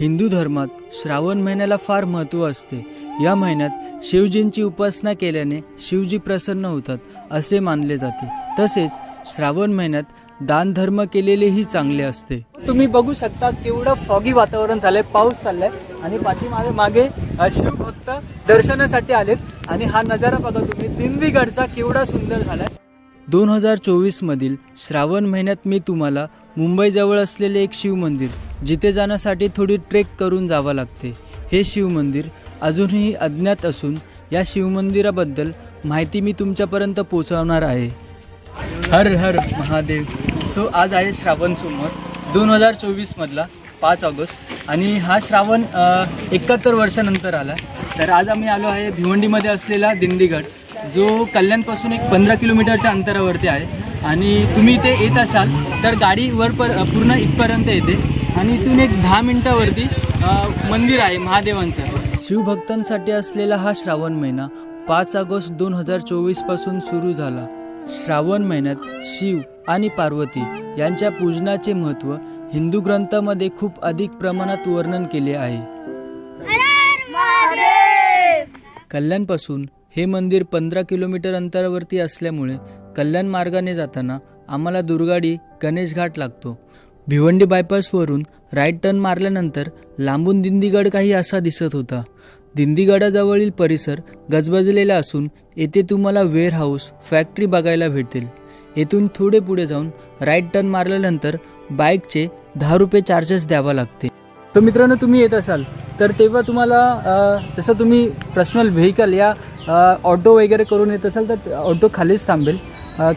हिंदू धर्मात श्रावण महिन्याला फार महत्त्व असते. या महिन्यात शिवजींची उपासना केल्याने शिवजी प्रसन्न होतात असे मानले जाते. तसेच श्रावण महिन्यात दानधर्म केलेलेही चांगले असते. तुम्ही बघू शकता केवढं फॉगी वातावरण झालंय पाऊस चाललाय आणि पाठीमागे मागे शिवभक्त दर्शनासाठी आलेत. आणि हा नजारा बघा तुम्ही दिंडीगडचा केवढा सुंदर झालाय. दोन हजार चोवीसमधील श्रावण महिन्यात मी तुम्हाला मुंबईजवळ असलेले एक शिव मंदिर जिथे जाण्यासाठी थोडी ट्रेक करून जावं लागते. हे शिवमंदिर अजूनही अज्ञात असून या शिवमंदिराबद्दल माहिती मी तुमच्यापर्यंत पोहोचवणार आहे. हर हर महादेव. सो आज आहे श्रावण सोमवार दोन हजार चोवीसमधला पाच ऑगस्ट आणि हा श्रावण एकाहत्तर वर्षानंतर आला. तर आज आम्ही आलो आहे भिवंडीमध्ये असलेला दिंडीगड जो कल्याणपासून एक पंधरा किलोमीटरच्या अंतरावरती आहे. आणि तुम्ही इथे येत असाल तर गाडी वर पर पूर्ण इथपर्यंत येते. आणि इथून एक दहा मिनटावरती मंदिर आहे महादेवांचं. शिवभक्तांसाठी असलेला हा श्रावण महिना पाच ऑगस्ट दोन हजार चोवीसपासून सुरू झाला. श्रावण महिन्यात शिव आणि पार्वती यांच्या पूजनाचे महत्त्व हिंदू ग्रंथामध्ये खूप अधिक प्रमाणात वर्णन केले आहे. कल्याणपासून हे मंदिर पंधरा किलोमीटर अंतरावरती असल्यामुळे कल्याण मार्गाने जाताना आम्हाला दुर्गाडी गणेश घाट लागतो. भिवंडी बायपासवरून राईट टर्न मारल्यानंतर लांबून दिंडीगड काही असा दिसत होता. दिंडीगडाजवळील परिसर गजबजलेला असून येथे तुम्हाला वेअर हाऊस फॅक्टरी बघायला भेटतील. येथून थोडे पुढे जाऊन राईट टर्न मारल्यानंतर बाईकचे दहा रुपये चार्जेस द्यावा लागते तर मित्रांनो तुम्ही येत असाल तर तेव्हा तुम्हाला जसं तुम्ही पर्सनल व्हेकल या ऑटो वगैरे करून येत असाल तर ऑटो खालीच थांबेल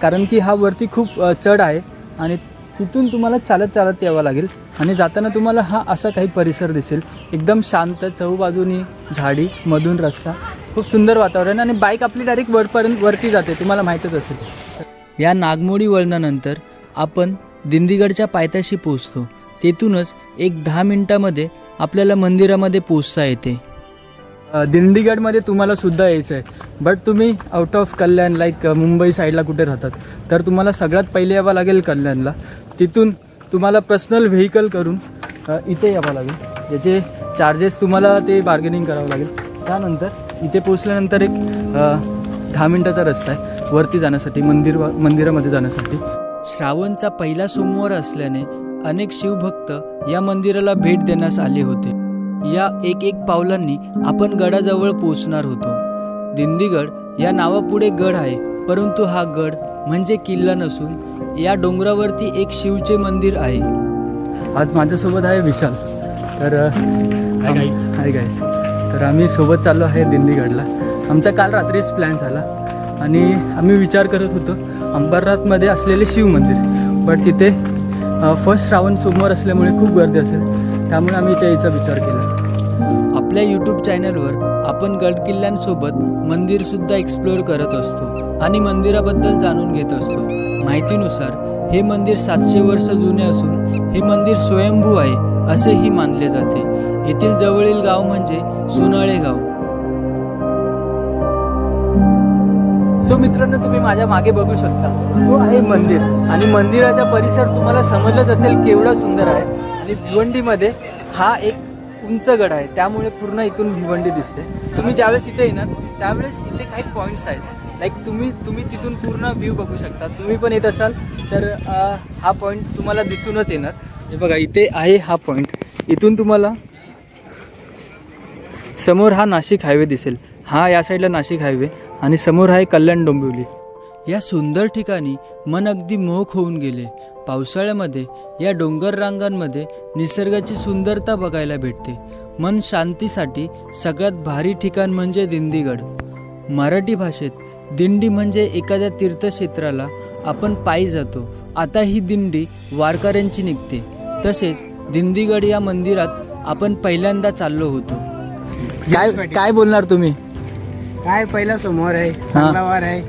कारण की हा वरती खूप चढ आहे आणि तिथून तुम्हाला चालत चालत यावं लागेल. आणि जाताना तुम्हाला हा असा काही परिसर दिसेल. एकदम शांत चहूबाजूनी झाडी मधून रस्ता. खूप सुंदर वातावरण आणि बाईक आपली डायरेक्ट वरपर्यंत वरती जाते. तुम्हाला माहीतच असेल. या नागमोडी वळणानंतर आपण दिंडीगडच्या पायथ्याशी पोचतो तेथूनच एक दहा मिनटामध्ये आपल्याला मंदिरामध्ये पोचता येते. दिंडीगडमध्ये तुम्हाला सुद्धा यायचं आहे बट तुम्ही out of Kalyan like Mumbai साईडला कुठे राहतात तर तुम्हाला सगळ्यात पहिले यावं लागेल कल्याणला. तिथून तुम्हाला पर्सनल व्हेकल करून इथे यावं लागेल. याचे चार्जेस तुम्हाला ते बार्गेनिंग करावं लागेल. त्यानंतर इथे पोचल्यानंतर एक दहा मिनटाचा रस्ता आहे. वरती जाण्यासाठी मंदिर मंदिरामध्ये जाण्यासाठी. श्रावणचा पहिला सोमवार असल्याने अनेक शिवभक्त या मंदिराला भेट देण्यास आले होते. या एक एक पावलांनी आपण गडाजवळ पोचणार होतो. दिंडीगड या नावापुढे गड आहे परंतु हा गड म्हणजे किल्ला नसून या डोंगरावरती एक शिवचे मंदिर आहे. आज माझ्यासोबत आहे विशाल. तर हाय गाईस तर आम्ही सोबत चाललो आहे दिंडीगडला. आमचा काल रात्रीच प्लॅन झाला. आणि आम्ही विचार करत होतो अंबरनाथमध्ये असलेले शिव मंदिर. बट तिथे फर्स्ट श्रावण सोमवार असल्यामुळे खूप गर्दी असेल. त्यामुळे आम्ही इथे यायचा विचार केला. आपल्या यूट्यूब चॅनलवर आपण गडकिल्ल्यांसोबत मंदिरसुद्धा एक्सप्लोअर करत असतो आणि मंदिराबद्दल जाणून घेत असतो. माहितीनुसार हे मंदिर सातशे वर्ष जुने असून हे मंदिर स्वयंभू आहे असेही मानले जाते. येथील जवळील गाव म्हणजे सोनाळे गाव. सो मित्रांनो तुम्ही माझ्या मागे बघू शकता तो आहे मंदिर. आणि मंदिराचा परिसर तुम्हाला समजलंच असेल केवढा सुंदर आहे. आणि भिवंडीमध्ये हा एक उंच गड आहे. त्यामुळे पूर्ण इथून भिवंडी दिसते. तुम्ही ज्यावेळेस इथे येणार त्यावेळेस इथे काही पॉईंट्स आहेत. लाईक तुम्ही तुम्ही तिथून पूर्ण व्ह्यू बघू शकता. तुम्ही पण येत असाल तर हा पॉईंट तुम्हाला दिसूनच येणार. हे बघा इथे आहे हा पॉईंट इथून तुम्हाला समोर हा नाशिक हायवे दिसेल. हा या साईडला नाशिक हायवे आणि समोर आहे कल्याण डोंबिवली. या सुंदर ठिकाणी मन अगदी मोहक होऊन गेले. पावसाळ्यामध्ये या डोंगर रांगांमध्ये निसर्गाची सुंदरता बघायला भेटते. मन शांतीसाठी सगळ्यात भारी ठिकाण म्हणजे दिंडीगड. मराठी भाषेत दिंडी म्हणजे एखाद्या तीर्थक्षेत्राला आपण पायी जातो. आता ही दिंडी वारकऱ्यांची निघते. तसेच दिंडीगड या मंदिरात आपण पहिल्यांदा चाललो होतो. काय काय बोलणार तुम्ही? काय पहिला सोमवार आहे आहे.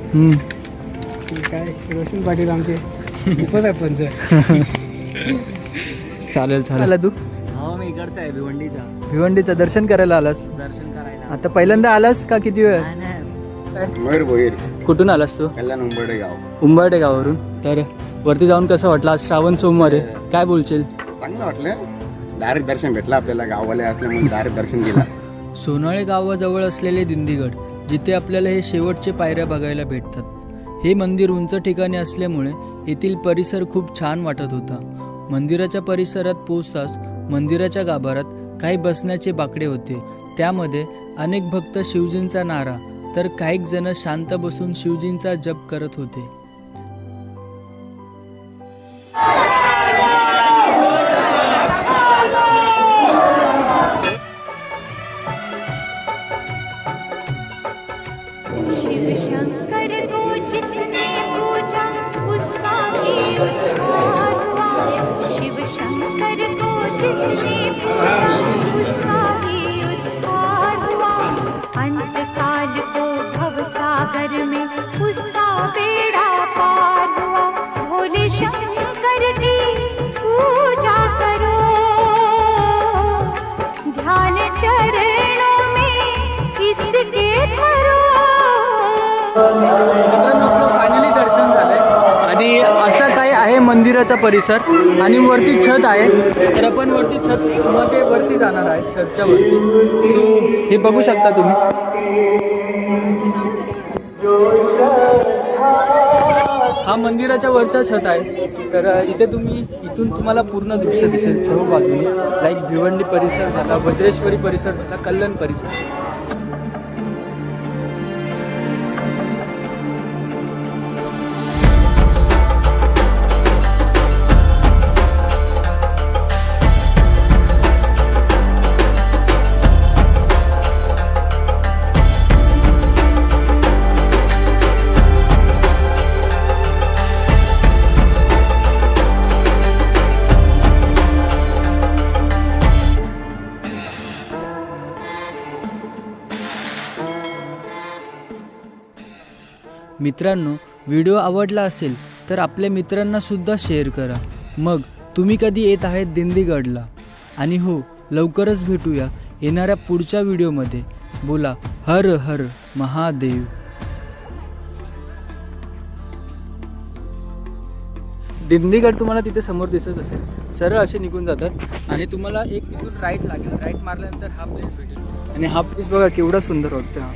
काय रोशन पाटील आमचे. उपसरपंच. चालेल चालेल. तू? हो मी इकडचा आहे भिवंडीचा. भिवंडीचं दर्शन करायला आलास? दर्शन करायला आता पहिल्यांदा आलास का किती वेळ? मयूर भोईर. कुठून आलास तू? कल्याण उंबर्डे गाव. उंबरटे गावावरून? तर वरती जाऊन कसं वाटलं आज श्रावण सोमवार आहे? काय बोलशील? चांगलं वाटलं. डायरेक्ट दर्शन भेटलं आपल्याला गाववाले असल्यामुळे डायरेक्ट दर्शन दिलं सोनाळे गावाजवळ असलेले दिंडीगड जिथे आपल्याला हे शेवटचे पायऱ्या बघायला भेटतात. हे मंदिर उंच ठिकाणी असल्यामुळे येथील परिसर खूप छान वाटत होता. मंदिराच्या परिसरात पोचताच मंदिराच्या गाभारात काही बसण्याचे बाकडे होते. त्यामध्ये अनेक भक्त शिवजींचा नारा तर काही जण शांत बसून शिवजींचा जप करत होते. मित्रांनो आपलं फायनली दर्शन झालंय. आणि असं काही आहे मंदिराचा परिसर आणि वरती छत आहे. तर आपण वरती छत मध्ये वरती जाणार आहे छतच्या वरती. सो हे बघू शकता तुम्ही. हा मंदिराच्या वरचा छत आहे. तर इथे तुम्ही इथून तुम्हाला पूर्ण दृश्य दिसेल. सर्व बाजूने. लाईक भिवंडी परिसर झाला वज्रेश्वरी परिसर झाला कल्याण परिसर. मित्रांनो व्हिडिओ आवडला असेल तर आपल्या मित्रांनासुद्धा शेअर करा. मग तुम्ही कधी येत आहेत दिंडीगडला? आणि हो लवकरच भेटूया येणाऱ्या पुढच्या व्हिडिओमध्ये. बोला हर हर महादेव. दिंडीगड तुम्हाला तिथे समोर दिसत असेल. सरळ असे निघून जातात आणि तुम्हाला एक तिथून राईट लागेल. राईट मारल्यानंतर हा प्लेस भेटेल. आणि हा प्लेस बघा केवढा सुंदर वाटतं हा.